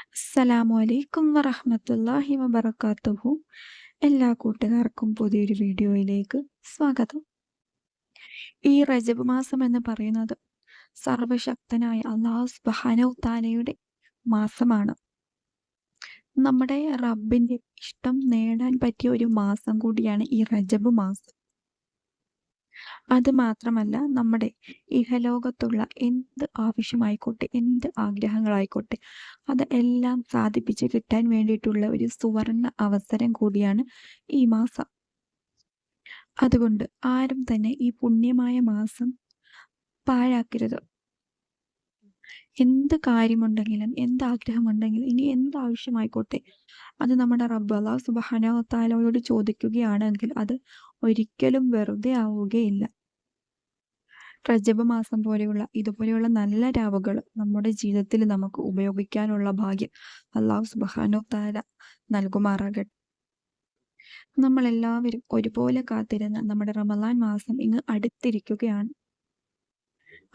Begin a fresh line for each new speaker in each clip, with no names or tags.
അസ്സലാമു അലൈക്കും വറഹമത്തല്ലാഹി വബറകാതുഹു എല്ലാ കൂട്ടുകാർക്കും പുതിയൊരു വീഡിയോയിലേക്ക് സ്വാഗതം. ഈ റജബ് മാസം എന്ന് പറയുന്നത് സർവശക്തനായ അള്ളാഹു സുബ്ഹാനഹു തആലയുടെ മാസമാണ്. നമ്മുടെ റബ്ബിന്റെ ഇഷ്ടം നേടാൻ പറ്റിയ ഒരു മാസം കൂടിയാണ് ഈ റജബ് മാസം. അത് മാത്രമല്ല നമ്മുടെ ഇഹലോകത്തുള്ള എന്ത് ആവശ്യമായിക്കോട്ടെ എന്ത് ആഗ്രഹങ്ങളായിക്കോട്ടെ അത് എല്ലാം സാധിപ്പിച്ച് കിട്ടാൻ വേണ്ടിയിട്ടുള്ള ഒരു സുവർണ അവസരം കൂടിയാണ് ഈ മാസം. അതുകൊണ്ട് ആരും തന്നെ ഈ പുണ്യമായ മാസം പാഴാക്കരുത്. എന്ത് കാര്യമുണ്ടെങ്കിലും എന്ത് ആഗ്രഹമുണ്ടെങ്കിലും ഇനി എന്ത് ആവശ്യമായിക്കോട്ടെ അത് നമ്മുടെ റബ്ബ് അള്ളാഹു സുബ്ഹാനഹു വതആലയോട് ചോദിക്കുകയാണെങ്കിൽ അത് ഒരിക്കലും വെറുതെ ആവുകയില്ല. റജബ് മാസം പോലെയുള്ള ഇതുപോലെയുള്ള നല്ല രാവുകൾ നമ്മുടെ ജീവിതത്തിൽ നമുക്ക് ഉപയോഗിക്കാനുള്ള ഭാഗ്യം അള്ളാഹു സുബ്ഹാനഹു താര നൽകുമാറാകട്ടെ. നമ്മളെല്ലാവരും ഒരുപോലെ കാത്തിരുന്ന നമ്മുടെ റമദാൻ മാസം ഇങ്ങ് അടുത്തിരിക്കുകയാണ്.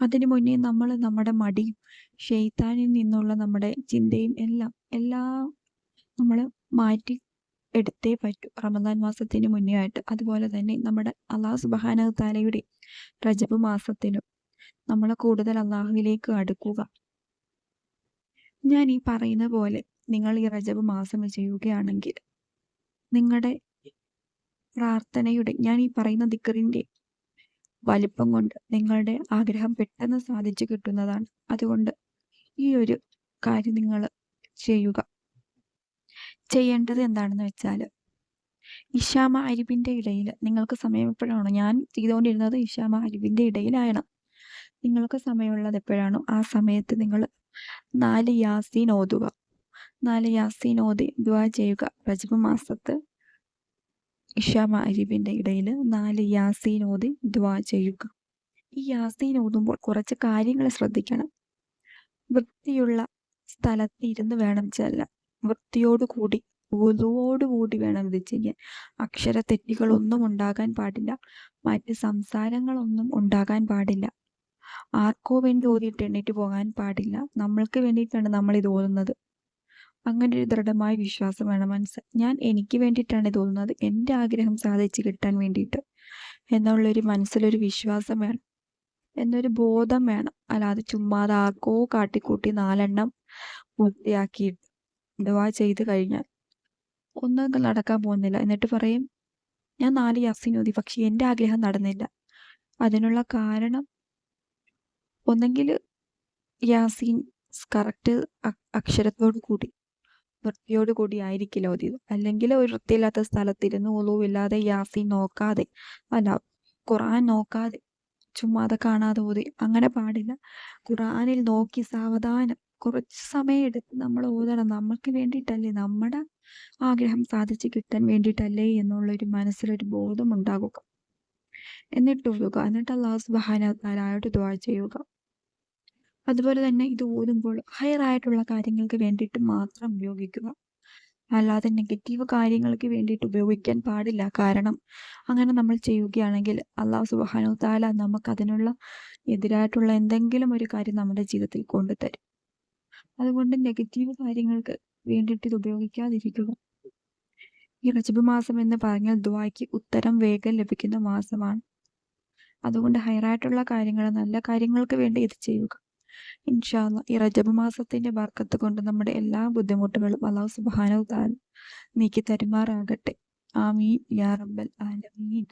അതിനു മുന്നേ നമ്മൾ നമ്മുടെ മടിയും ഷെയ്ത്താനിൽ നിന്നുള്ള നമ്മുടെ ചിന്തയും എല്ലാം എല്ലാം നമ്മൾ മാറ്റി എടുത്തേ പറ്റൂ. റമദാൻ മാസത്തിന് മുന്നേ ആയിട്ട്. അതുപോലെ തന്നെ നമ്മുടെ അള്ളാഹു താലയുടെ റജബ് മാസത്തിലും നമ്മളെ കൂടുതൽ അള്ളാഹുവിലേക്ക് അടുക്കുക. ഞാൻ ഈ പറയുന്ന പോലെ നിങ്ങൾ ഈ റജബ് മാസം ചെയ്യുകയാണെങ്കിൽ നിങ്ങളുടെ പ്രാർത്ഥനയുടെ ഞാൻ ഈ പറയുന്ന ദിക്കറിന്റെ വലിപ്പം കൊണ്ട് നിങ്ങളുടെ ആഗ്രഹം പെട്ടെന്ന് സാധിച്ചു കിട്ടുന്നതാണ്. അതുകൊണ്ട് ഈ ഒരു കാര്യം നിങ്ങൾ ചെയ്യുക. ചെയ്യേണ്ടത് എന്താണെന്ന് വെച്ചാൽ ഇഷാമ അരിവിന്റെ ഇടയിൽ നിങ്ങൾക്ക് സമയം എപ്പോഴാണോ ഞാൻ ചെയ്തുകൊണ്ടിരുന്നത് ഇഷാമ അരിവിന്റെ ഇടയിലാണ് നിങ്ങൾക്ക് സമയമുള്ളത് എപ്പോഴാണോ? ആ സമയത്ത് നിങ്ങൾ നാല് യാസീൻ ഓതുക. നാല് യാസീൻ ഓതി ദുആ ചെയ്യുക. റജബ് മാസത്ത് ഇഷാമ അരിവിന്റെ ഇടയിൽ നാല് യാസീൻ ഓതി ദുആ ചെയ്യുക. ഈ യാസീൻ ഓതുമ്പോൾ കുറച്ച് കാര്യങ്ങൾ ശ്രദ്ധിക്കണം. വൃത്തിയുള്ള സ്ഥലത്ത് ഇരുന്ന് വേണം ചെല്ലാൻ. വൃത്തിയോടുകൂടി കൂടി വേണം ഇത് ചെയ്യാൻ. അക്ഷര തെറ്റുകളൊന്നും ഉണ്ടാകാൻ പാടില്ല. മറ്റ് സംസാരങ്ങളൊന്നും ഉണ്ടാകാൻ പാടില്ല. ആർക്കോ വേണ്ടി ഓതിയിട്ട് എണ്ണീറ്റ് പോകാൻ പാടില്ല. നമ്മൾക്ക് വേണ്ടിയിട്ടാണ് നമ്മൾ ഇത് ഓതുന്നത്. അങ്ങനെ ഒരു ദൃഢമായ വിശ്വാസം വേണം മനസ്സ്. ഞാൻ എനിക്ക് വേണ്ടിയിട്ടാണ് ഇത് ഓതുന്നത്. എന്റെ ആഗ്രഹം സാധിച്ചു കിട്ടാൻ വേണ്ടിയിട്ട് എന്നുള്ളൊരു മനസ്സിലൊരു വിശ്വാസം വേണം. എന്നൊരു ബോധം വേണം. അല്ലാതെ ചുമ്മാതെ ആർക്കോ കാട്ടിക്കൂട്ടി നാലെണ്ണം പൂർത്തിയാക്കിയിട്ട് ദുആ ചെയ്ത് കഴിഞ്ഞാൽ ഒന്നും നടക്കാൻ പോകുന്നില്ല. എന്നിട്ട് പറയും ഞാൻ നാല് യാസീൻ ഓതി പക്ഷെ എന്റെ ആഗ്രഹം നടന്നില്ല. അതിനുള്ള കാരണം ഒന്നെങ്കിൽ യാസീൻ കറക്റ്റ് അക്ഷരത്തോടു കൂടി വൃത്തിയോട് കൂടി ആയിരിക്കില്ല ഓതിയത് അല്ലെങ്കിൽ ഒരു വൃത്തിയില്ലാത്ത സ്ഥലത്തിരുന്ന് ഒലുവില്ലാതെ യാസീൻ നോക്കാതെ അല്ല ഖുറാൻ നോക്കാതെ ചുമ്മാതെ കാണാതെ ഓതി അങ്ങനെ പാടില്ല. ഖുറാനിൽ നോക്കി സാവധാനം. കുറച്ച് സമയം എടുത്ത് നമ്മൾ ഓതണം. നമ്മൾക്ക് വേണ്ടിയിട്ടല്ലേ നമ്മുടെ ആഗ്രഹം സാധിച്ച് കിട്ടാൻ വേണ്ടിയിട്ടല്ലേ എന്നുള്ളൊരു മനസ്സിലൊരു ബോധം ഉണ്ടാകുക. എന്നിട്ട് ഓതുക. എന്നിട്ട് അള്ളാഹു സുബാനായിട്ട് ദ്വാ ചെയ്യുക. അതുപോലെ തന്നെ ഇത് ഓതുമ്പോൾ ഹയറായിട്ടുള്ള കാര്യങ്ങൾക്ക് വേണ്ടിയിട്ട് മാത്രം ഉപയോഗിക്കുക. അല്ലാതെ നെഗറ്റീവ് കാര്യങ്ങൾക്ക് വേണ്ടിയിട്ട് ഉപയോഗിക്കാൻ പാടില്ല. കാരണം അങ്ങനെ നമ്മൾ ചെയ്യുകയാണെങ്കിൽ അള്ളാഹു സുബാനു താല നമുക്ക് അതിനുള്ള എതിരായിട്ടുള്ള എന്തെങ്കിലും ഒരു കാര്യം നമ്മുടെ ജീവിതത്തിൽ കൊണ്ടുതരും. അതുകൊണ്ട് നെഗറ്റീവ് കാര്യങ്ങൾക്ക് വേണ്ടിയിട്ട് ഇത് ഉപയോഗിക്കാതിരിക്കുക. ഈ റജബ് മാസം എന്ന് പറഞ്ഞാൽ ദ്വായ്ക്ക് ഉത്തരം വേഗം ലഭിക്കുന്ന മാസമാണ്. അതുകൊണ്ട് ഹയറായിട്ടുള്ള കാര്യങ്ങൾ നല്ല കാര്യങ്ങൾക്ക് വേണ്ടി ഇത് ചെയ്യുക. ഇൻഷാല്ല ഈ റജബ് മാസത്തിന്റെ ബർക്കത്ത് കൊണ്ട് നമ്മുടെ എല്ലാ ബുദ്ധിമുട്ടുകളും അള്ളാഹു സുബാനു താൻ നീക്കി തരുമാറാകട്ടെ. ആമീൻ. യാ റബ്ബൽ ആലമീൻ.